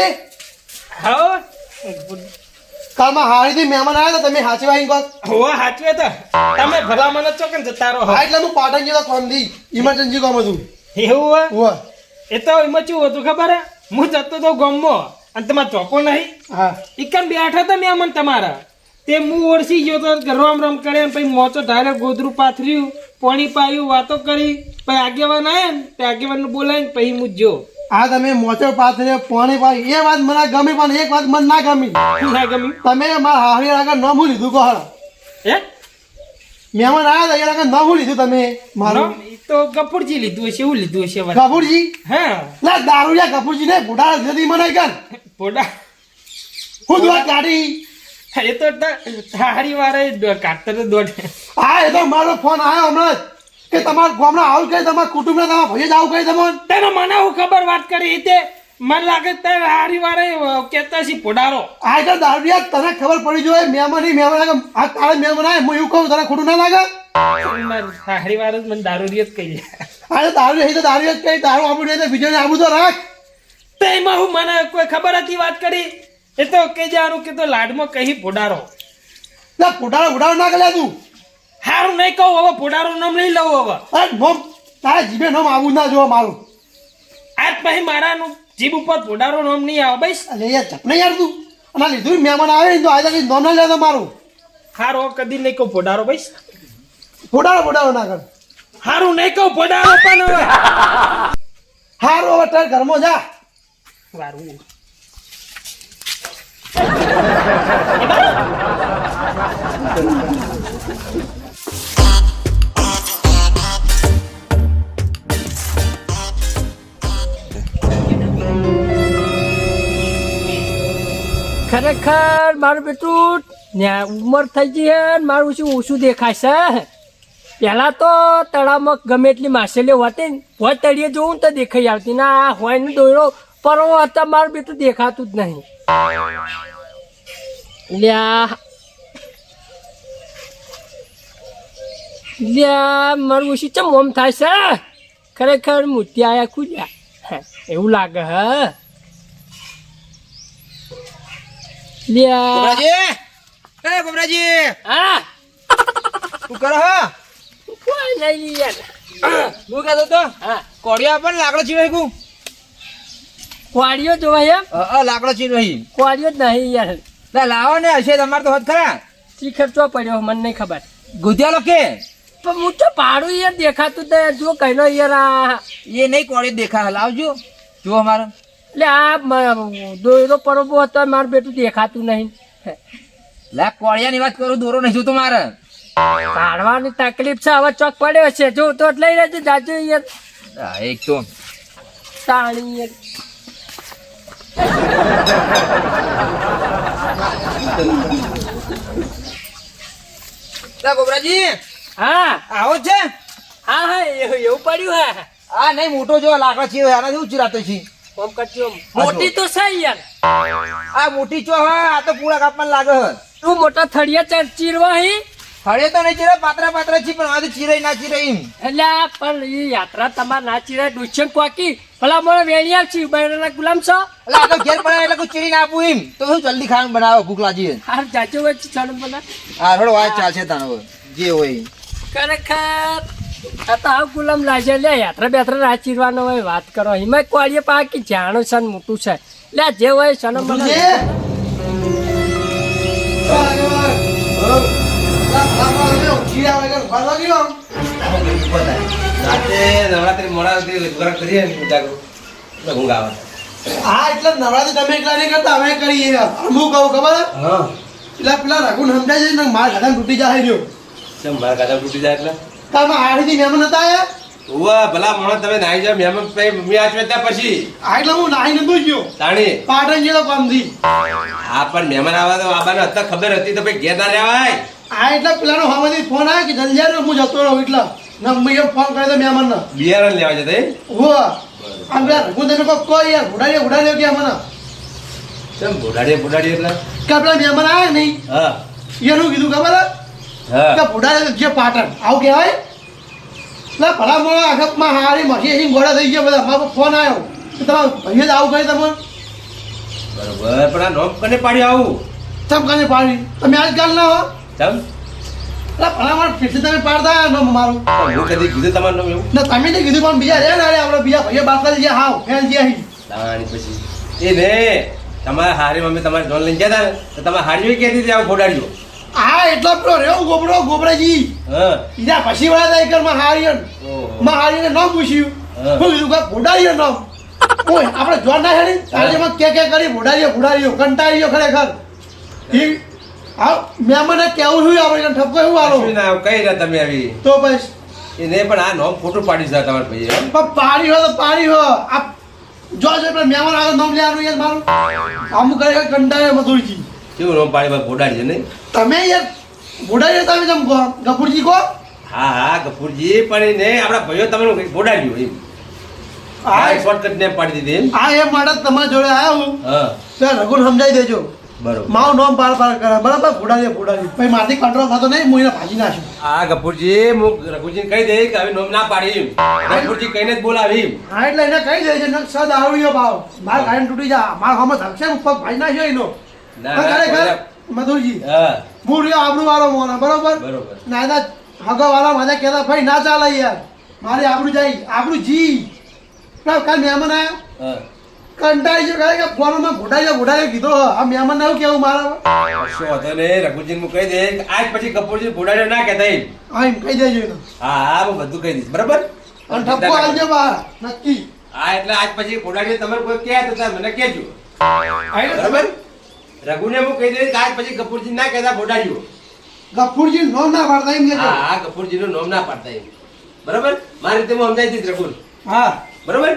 રઘુજી હા કાલમાં હારીથી મહેમાન આવ્યા તમે હાચવા અહીં કોક હોવા હાચવે તો તમે ભલા મને ચોકન જતા રહો? હા એટલે હું પાટણ ગયો કોમથી ઇમરજન્સી કોમ હતું. એવું હોય? એ તો એમાં શું હતું ખબર હે? હું જતો તો ગામમાં અને તમારે ચોકો નહીં. હા. ઇકન બેઠા હતા મહેમાન તમારા? તે હું ઓળસી ગયો તો રમ રમ કરે પછી મોચો ઢાલે ગોદરું પાથર્યું પોણી પાયું વાતો કરી. પછી આગેવાન આયા ને તે આગેવાન બોલાવીને પછી હું જો આ તમે મોચો પાથરે પાણી પાણી એ વાત મને ગમી પણ એક વાત મને ના ગમી. ના ગમી? તમે મારા હારી આગળ ન ભૂલી દીધું કહો હે? મહેમાન આવ્યા હતા એ આગળ ન ભૂલી દીધું તમે મારું. તો કપૂરજી લીધું હશે એવું લીધું હશે કપૂરજી હા? ના દારૂડિયા કપૂરજી ને બુઢા જલ્દી મને કર પોડા હું દોડ કાઢી. એ તો હારી વારે કાઢતો દોડ. હા એ તો મારો ફોન આવ્યો હમણાં કે તમારા ગામના આવું કહે તમારા કુટુંબના તમારા ભાઈ જ આવું કહે તમે તને મને હું ખબર વાત કરી તે મને લાગે તે હારી વારે કેતા છે પોડારો આ એટલે દારૂડિયા તને ખબર પડી જોઈએ મહેમાન નહીં મહેમાન આ તારે મહેમાન આવે હું એવું કહું તને ખોટું ના લાગે? હારી વારે જ મને દારૂરી જ કહી આ તો દારૂ એ તો દારૂ જ કહી દારૂ આપણું નહીં તો બીજોને આબુ તો રાખ. તો એમાં હું મને કોઈ ખબર હતી વાત કરી? એ તો કે જાણું કે તો લાડમાં કહી પોડારો ના પોડારો ફોટાનો ના કરે તું. હારું નહીં કહું હવે પોડારો નામ નહીં લઉં હવે. અરે નોમ તારે જીભે નામ આવું ના જોવા મારું. આજ પછી મારાનું જીભ ઉપર પોડારો નામ નહીં આવે બસ. અરે યાર ચપને યાર તું. અને લીધું મહેમાન આવે ને તો આજે નોમ ના લેતો મારું. હારો કદી નહીં કહું ભોડારો બસ. ફોટાનો ફોટાનો ના કર. હારું નહીં કહું પોડારો પણ હવે. હારું હવે તાર ઘરમાં જા. વારું. ખરેખર મારું બેટું. ઉંમર થઈ ગઈ હેન મારું શું ઓછું દેખાય છે પહેલાં તો તળાવમાં ગમે એટલી માછલીઓ હોતી ને, હોય તળીએ જોઉં તો દેખાઈ આવતી. ના, આ હોય ને દોરો પર હતા મારું બેટું દેખાતું જ નહીં. લ્યા. લ્યા, મારું ઓછું ચમ ઓમ થાય છે? ખરેખર મૂર્તિ આયા ખુલ્યા. એવું લાગે, હા? લ્યા ગોબરાજી એ ગોબરાજી હા તું કરો હા કોઈ નહીં યાર હું કહેતો તો હા કોડિયા પણ લાકડો ચીવાય કુ કોડિયો જોવાય એમ અ લાકડો ચીવાય કોડિયો જ નહીં યાર લા લાવો ને હશે તમારે તો હોત ખરા શી તો પડ્યો મને નહીં ખબર ગુધિયાલો કે પણ હું તો પાડું યાર દેખાતું તો જો કહેલો યાર એ નહીં કોડિયો દેખા લાવજો જો અમારે એટલે આ દોરો પરબો હતો મારું બેટું દેખાતું નહીં. લા કોળિયાની વાત કરું દોરો નહીં જોતો મારે. કાઢવાની તકલીફ છે હવે ચોક પડ્યો છે જો તો લઈ લેજો જાજો યાર એક તો. તાણી યાર ગોબરાજી. હા. આવો છે. હા હા એવું પડ્યું હે આ નહીં મોટો જો લાકડો છે આના જેવું ચીરાતો છે. કરજો. મોટી તો છે યાર. આ મોટી ચો હા આ તો પૂરા કાપમાં લાગે હે. તું મોટા થળિયા ચાર ચીરવા હી? હળે તો નહીં ચીરે પાતરા પાતરા છે પણ આ તો ચીરાઈ ના ચીરાઈ એટલે પણ એ યાત્રા તમારે ના ચીરાય ડુચન કોકી ભલા મને વેણિયા આવશે બૈરાના ગુલામ છો? એટલે આ તો ઘેર પડે એટલે કોઈ ચીરી ના આપું એમ. તો શું જલ્દી ખાવાનું બનાવો ભૂખ લાગી હાર જાજો વચ્ચે ચાલુ બના હાર હળો આ ચાલશે તાનો. જે હોય. ખરેખર. આ તો આ ગુલામ લાગે લે યાત્રા બેત્રા ના ચીરવાનો હોય વાત કરો. હિમાય કોળીએ પાકી જાણો છે ને મોટું છે. લે જે હોય મને નવરાત્રી મોડા કરીએ ઊંઘ આવે હા એટલે નવરાત્રી તમે એકલા નહીં કરતા અમે કરીએ. હું કહું ખબર? હે? એટલે પેલા રઘુ સમજાય છે ને મારા ઘાટા તૂટી જાય મારા ગાડા તૂટી જાય એટલે? તારમાં હાડીથી મહેમાન હતા આયા ઉવા ભલા મોણા તમે નાઈ જાવ મહેમાન પછી મમ્મી આચવે ત્યાં પછી. આ એટલે હું નાહી નતું ગયો. તાણી. પાટણ જેલો કામથી આ પણ મહેમાન આવે તો આબાને હતા ખબર હતી તો ભાઈ ઘેર ના લેવાય આ એટલે પેલાનો હવામાંથી ફોન આવ્યો કે જલ્દી ને હું જતો રહું એટલે. ને એમ ફોન કર્યો તો મહેમાનને. બિયારણ લેવા જતા એમ? હો આમ પેલા હું તને કોઈ કોઈ યાર ઉડાડ્યો ઉડાડ્યો કે મને કેમ બુડાડીએ બુડાડીએ એટલે? કે પેલા મહેમાન આવ્યા નહીં? હા. એનું કીધું ખબર હા? કે ઉડાડ્યો જે પાટણ. આવું કહેવાય? એટલે ભલા મોડા આખતમાં હારી મસી અહીં ગોળા થઈ ગયા બધા. મારો ફોન આવ્યો કે તમારા ભાઈએ જ આવું કહે તમે બરોબર પણ આ નોમ કને પાડી આવું? તમ કાને પાડી તમે આજકાલ ના હો. તમ એટલે ભલા મારા ફીરથી તમે પાડતા નોમ મારું હું કદી કીધું તમારું નોમ એવું? ના તમે નહીં કીધું પણ બીજા રે ને આપણે બીજા ભાઈએ બાત કરી ગયા. હાવ ફેન ગયા અહીં પછી. એ ને તમારા હારી મમ્મી તમારે જોન લઈને ગયા હતા ને? તો તમારે હારી કહેતી હતી આવું ફોડાડ્યો હા એટલો પેલો રેવ ગોબરો ગોબરાજી. હા. પછી વાળા હતા કર મહારિયન ઓહો. માં હારીને નામ પૂછ્યું. હા. હું કીધું કે ભોડારીયો નામ. ઓય આપણે જોર ના હેડી. તારે માં કે કે કરી ભોડારીયો ભોડારીયો કંટાળ્યો ખરેખર. ઈ આ મહેમાને કેવું છું આપણે એને ઠપકો એવું આલો ના કઈ રહ્યા તમે આવી? તો બસ. એ ને પણ આ નોમ ખોટું પાડી છે તમારા ભાઈ પણ પાણી હોય તો પાણી હોય. આ જો જો પેલા મહેમાન આવે નામ લેવાનું યાર મારું. અમુક કરે કંટાળે મધુરજી કેવું રોમ પર ફોડાડ્યું નહીં? તમે યાર ભોડારીયો તમે જેમ કહો ગફુરજી કહો હા હા ગફુરજી પણ ને આપણા ભાઈઓ તમને ફોડાડ્યું એમ. હા શોર્ટકટ ને પાડી દીધી આ એ માટે તમારા જોડે આવ્યો હું. હા. રઘુને સમજાવી દેજો. બરોબર. મારું નામ પાર પાર કરે. બરાબર? ફોડાડી ફોડાડી પછી મારથી કંટ્રોલ થતો નહીં હું એને ભાજી નાખું. આ ગફુરજી હું રઘુજીને કહી દઈ કે હવે નોમ ના પાડી ગફુરજી કહીને જ બોલાવી હા એટલે એને કહી દે છે નક સદ આવડ્યો ભાવ માર ગાડી તૂટી જા. મારા હમણાં ધક્ષે ઉપર ભાજી નાખ્યો એનો. મધુરજી હું રહ્યો આબરૂ વાળો મોનો બરોબર? બરોબર. ના હગો વાળા મને કહેતા ભાઈ ના ચાલે યાર. મારી આબરૂ જાય. આબરૂ જી કાલ મહેમાન આયા. કંટાળી ગયો કે ફોનમાં ઘોડાઈ ઘોડાઈ કીધો આ મહેમાન એવું કેવું મારા કશો વાંધો નહીં રઘુજીને હું કહી દે આજ પછી કપૂરજી ફોડાડ્યો ના કહેતા એમ. હા એમ કહી દેજો હા હા હું બધું કહી દઈશ. બરાબર? અને ઠપકો આવજો બહાર નક્કી. હા એટલે આજ પછી ફોડાડીએ તમારે કોઈ કહે તો મને કહેજો. બરાબર? રઘુને હું કહી દઈશ કાલ પછી કપૂરજી ના કહેતા ફોડાડ્યો ગફુરજી નો ના પાડતા એમ કહેજો હા હા કપૂરજીનું નોમ ના પાડતા એમ. બરાબર? મારી રીતે હું સમજાવી દઈશ રઘુન. હા. બરોબર?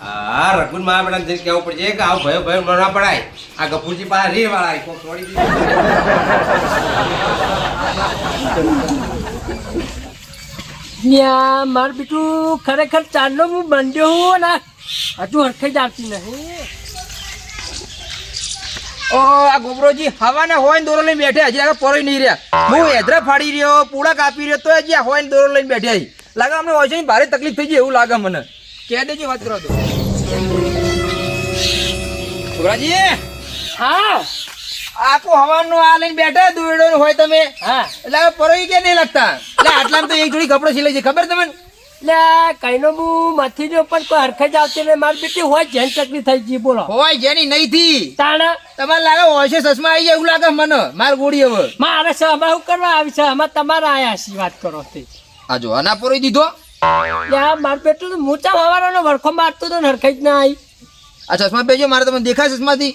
હા રઘુન મારા બેટા જઈને કહેવું પડશે કે આવું ભયો ભયો ન ના પડાય. આ કપૂરજી પાસે રે વાળા કોક છોડી મારું ન્યા માર બેટું ખરેખર ચાંદલો હું બંધ્યો હું ના હજુ હરખે જ આવતી નહીં. ઓ આ ગોબરોજી હવાને હોય દોરો લઈને બેઠે હજી આગળ પરોય નહીં રહ્યા. હું એધરા ફાડી રહ્યો પૂળા કાપી રહ્યો તો હજી હોય ને દોરો લઈને બેઠા લાગે અમને હોય છે ભારે તકલીફ થઈ જાય એવું લાગે મને. કહે દેજે વાત કરો તો. ગોબરાજી? હા. આખું હવાનું આ લઈને બેઠા દોરડો હોય તમે. હા. એટલે પરોય કે નહીં લાગતા? એટલે આટલામાં તો એક જોડી કપડો સિલાઈ છે ખબર તમને? એટલે કઈનો હું મથી જો પણ કોઈ હરખે જ આવતી નહીં. મારી બેટી હોય જેન તકલીફ થઈ ગઈ બોલો. હોય જેની નહીં થી તાણા? તમારે લાગે હોય છે ચશ્મા આવી જાય એવું લાગે મને. માર ગોળી હવે. મારે સહમાં શું કરવા આવી છે? આમાં તમારા આયા છે વાત કરો તે. આ જો આના પરોય દીધો માર બેટું તો મોચા વરખો મારતો તો ને હરખે જ ના આવી આ ચશ્મા પહેરજો મારે તમને દેખાય ચશ્માથી.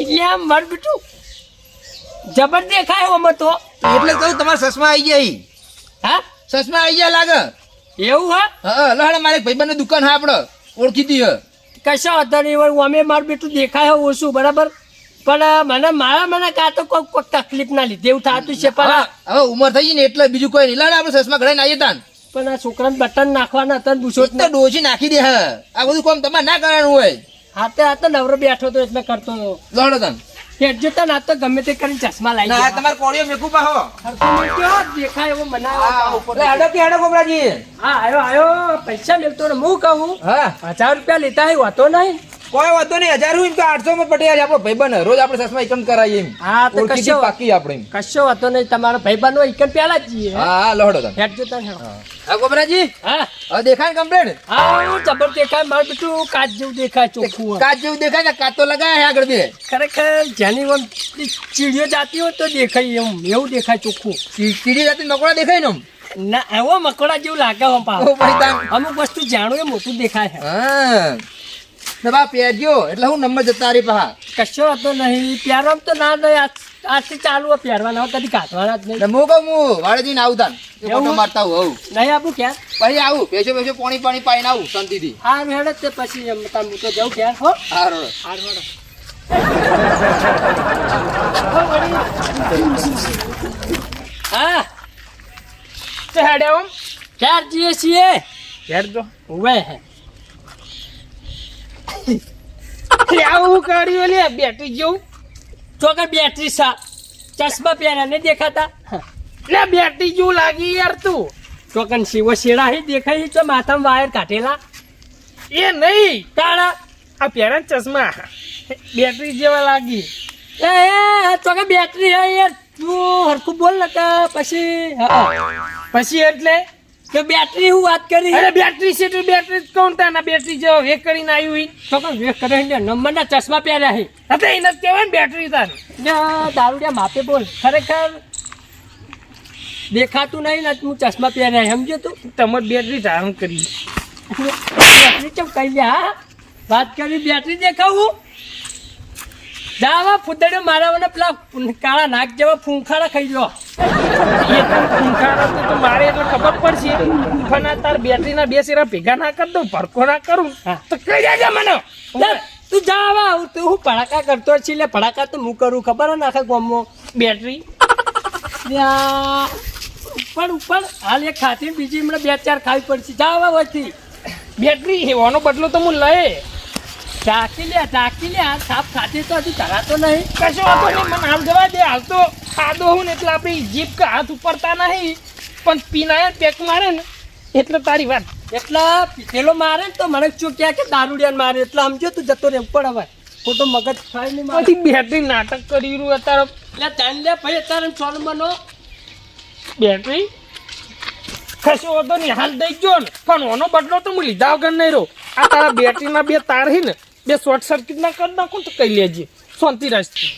એટલે માર બેટું. જબર દેખાય ઓમ તો એટલે કહું તમારા સસમા આવી જાય હા? સસમા આવી જાય લાગે. એવું હા? હા લહણ મારે ભાઈબંધ દુકાન હા આપણે ઓળખી દી કશો હતો નહીં અમે મારું બેટું દેખાય ઓછું બરાબર? પણ મને મારા મને કાં તો કોઈ કોઈ તકલીફ ના લીધે એવું થતું છે પણ હવે ઉંમર થઈ ગઈ ને એટલે બીજું કોઈ નહીં. લાડે આપણે સસમા ઘરે આવીએ તાન. પણ આ છોકરાને બટન નાખવાના હતા ને તો ડોજી નાખી દે હા. આ બધું કામ તમારે ના કરવાનું હોય. હાથે હાથે નવરો બેઠો તો એટલે કરતો હતો. લડો તાન. હેડ જતા ના તો ગમે તે કરીને ચશ્મા લાવી ના. તમારે કોળીઓ મેકું પાહો. મૂક્યો, દેખાય એવો બનાવ્યો ઉપર. હેડો કે હેડો ગોબરાજી. હા આયો આયો પૈસા મેલતો ને હું કહું. હા. હજાર રૂપિયા લેતા હોય વાતો નહીં. કોઈ વાંધો નહીં હજાર હું એમ કે આઠસો માં પટેલ આપણો ભાઈબંધ. રોજ આપણે ચશ્મા એકમ કરાવીએ એમ. હા તો કશો પાકી આપણે કશો વાતો નહીં તમારો ભાઈબંધ હોય એકમ પેલા જ જઈએ. હા હા લહડો તમે. હેડ જતા. હા. ગોબરાજી હા. હવે દેખાય ને કમ્પ્લેટ હા જબર દેખાય મારું બેટું કાચ જેવું દેખાય ચોખ્ખું. કાચ જેવું દેખાય ને કાચ તો લગાય હે આગળ બે. ખરેખર જેની આમ ચીડીઓ જાતી હોય તો દેખાય એમ એવું દેખાય ચોખ્ખું. સીડી જાતે નકોડા દેખાય ને આમ. ના એવો મકોડા જેવું લાગે હો પા અમુક વસ્તુ જાણું એ મોટું દેખાય હા. ને બા પહેરજો એટલે હું નંબર જતા રહી પહા કશો હતો નહીં. પ્યારવામાં તો ના નહીં. આજથી ચાલુ પ્યારવાના પહેરવાના. કદી કાઢવાના જ નહીં. ને હું કહું હું વાળેથી આવું તાન. એ એવું? મારતા આવું આવું. નહીં આપું ક્યાં પછી આવું પેશો પેશો પાણી પાણી પાઈને આવું શાંતિથી. હા હેડે તે પછી એમ તમે હું તો જાઉં ક્યાં હો? હા રોડ હા હેડો. હા. હેડે આમ ક્યાં જઈએ છીએ? ઘેર જો? ઉભે હે. આવું કર્યું લે બેટરી જેવું તો બેટરી સા ચશ્મા પહેર્યા ને દેખાતા? લે બેટરી જેવું લાગી યાર તું. ચોકન શિવો શેડા હી દેખાય તો માથામાં વાયર કાઢેલા. એ નહીં. તારા આ પહેરા ચશ્મા. બેટરી જેવા લાગી. એ તો બેટરી હે યાર. તું હરખું બોલ ને પછી પછી એટલે કે બેટરી હું વાત કરી? અરે બેટરી છે બેટરી જ કહું તાના બેટરી જેવો વે કરીને આવ્યું ઈ. તો કે વેક કરે ને નંબરના ચશ્મા પહેર્યા હે અતે એને જ કહેવાય ને બેટરી તાર. ને દારૂડિયા માપે બોલ. ખરેખર દેખાતું નહીં ને હું ચશ્મા પહેર્યા સમજે સમજ્યો તું? તમારે બેટરી ધારણ કરી. બેટરી ચમ કહી લે હા? વાત કરી બેટરી દેખાવું? જાવા ફૂદડે મારા પેલા કાળા નાક જેવા ફૂંખાડા ખાઈ લો એ તો ફૂંખાડા તો મારે એટલે ખબર પડશે. આ તાર બેટરી ના બે શેરા ભેગા ના કરી દઉં ભડકો ના કરું. તો કઈ જાય મને. તું જાવા તું હું પડાકા કરતો છે એટલે પડાકા તો હું કરું ખબર હે ને આખા બેટરી. ઉપર ઉપર. હાલ એક ખાતી બીજી હમણાં બે ચાર ખાવી પડશે. જાવા વચ્ચે. બેટરી એવાનો બદલો તો હું લઈ. ઢાંકી લે ઢાંકી લે આ સાપ ખાતી તો હજુ ધરાતો નહીં. કશો વાંધો નહીં મને હાલ જવા દે. હાલ તો ખાધો હું ને એટલે આપણી જીભ કે હાથ ઉપરતા નહીં. પણ પીનાય પેક મારે ને એટલે તારી વાત. એટલે પેલો મારે ને તો મને ચૂક્યા કે દારૂડિયાને મારે. એટલે સમજો તું જતો રે ઉપર હવે. ખોટો મગજ ખાય નહીં મારે. બેટરી નાટક કરી રહ્યું અત્યારે. એટલે તાન લે ભાઈ અત્યારે સોલમનો બેટરી? કશો વાંધો નહીં હાલ દઈ ગયો ને. પણ ઓનો બદલો તો હું લીધા વગર નહીં રહું. આ તારા બેટરીના બે તાર હી ને. બે શોર્ટ સર્કિટ ના કરી નાખું તો કહી લેજે. શાંતિ રાખજે.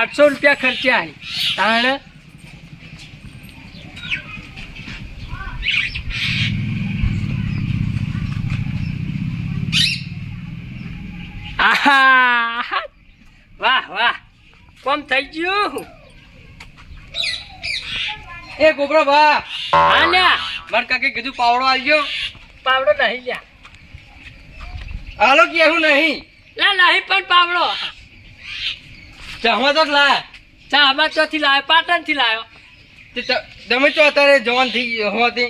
આઠસો રૂપિયા ખર્ચ્યા હે તાણ આહા કોમ થઈ ગયું? એ ગોબરો ભા. હા લ્યા માર કાકે કીધું પાવડો આવજો પાવડો નહીં લ્યા. હાલો કે એવું નહીં. લા નહીં પણ પાવડો. જમવા તો લાયા. ચા આમાં ચોથી લાવ્યો પાટણથી ત- તમે તો અત્યારે જવાન થઈ હોતી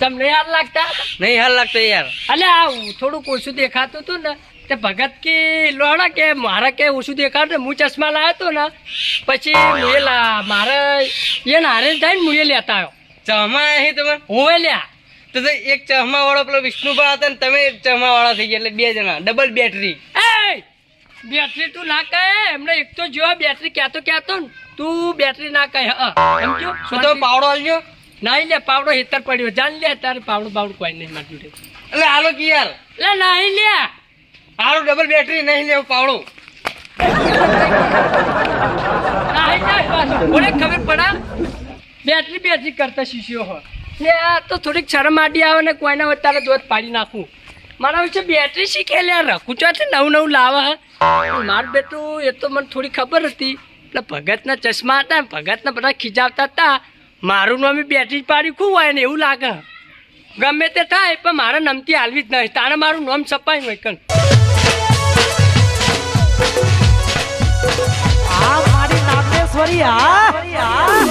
તમને યાદ લાગતા? નહીં હાલ લાગતો યાર. અલે આ થોડુંક ઓછું દેખાતું હતું ને તે ભગત કે લોડા કે મારા કે ઓછું દેખાતું હું ચશ્મા લાવ્યો હતો ને પછી લા મારે એ નારે થાય ને હું લેતા આવ્યો ચહમા અહીં તમે? હોવે લ્યા. તો તો એક ચશ્મા વાળો પેલો વિષ્ણુભા હતા ને તમે ચશ્મા વાળા થઈ ગયા એટલે બે જણા ડબલ બેટરી બેટરી તું ના કહે. એમને એક તો જો બેટરી કહેતો કહેતો ને તું બેટરી ના કહે. હા સમજો શું તમે પાવડો આવજો ના લે પાવડો હેતર પડ્યો. જાણ લે તારે પાવડો પાવડો કોઈ નહીં મારી જોડે એટલે હાલો કે યાર એટલે નહીં લે હાલો ડબલ બેટરી નહીં લેવું, પાવડો. નહીં ખબર પડા? બેટરી બેટરી કરતા શીશ્યો હોય. ને આ તો થોડીક શરમ આડી આવે ને કોઈના હોય તારે પાડી નાખું. મારા વિશે બેટરી શીખે લે રખું ચોથી નવું નવું લાવે મારું બેટું, એ તો મને થોડી ખબર હતી. એટલે ભગતના ચશ્મા હતા, ભગતના બધા ખીજાવતા હતા. મારું નામ બેટરી પાડી ખૂબ હોય ને એવું લાગે. ગમે તે થાય, પણ મારે નમતી હાલવી જ નહીં. તારે મારું નામ છપાય હોય કણ આ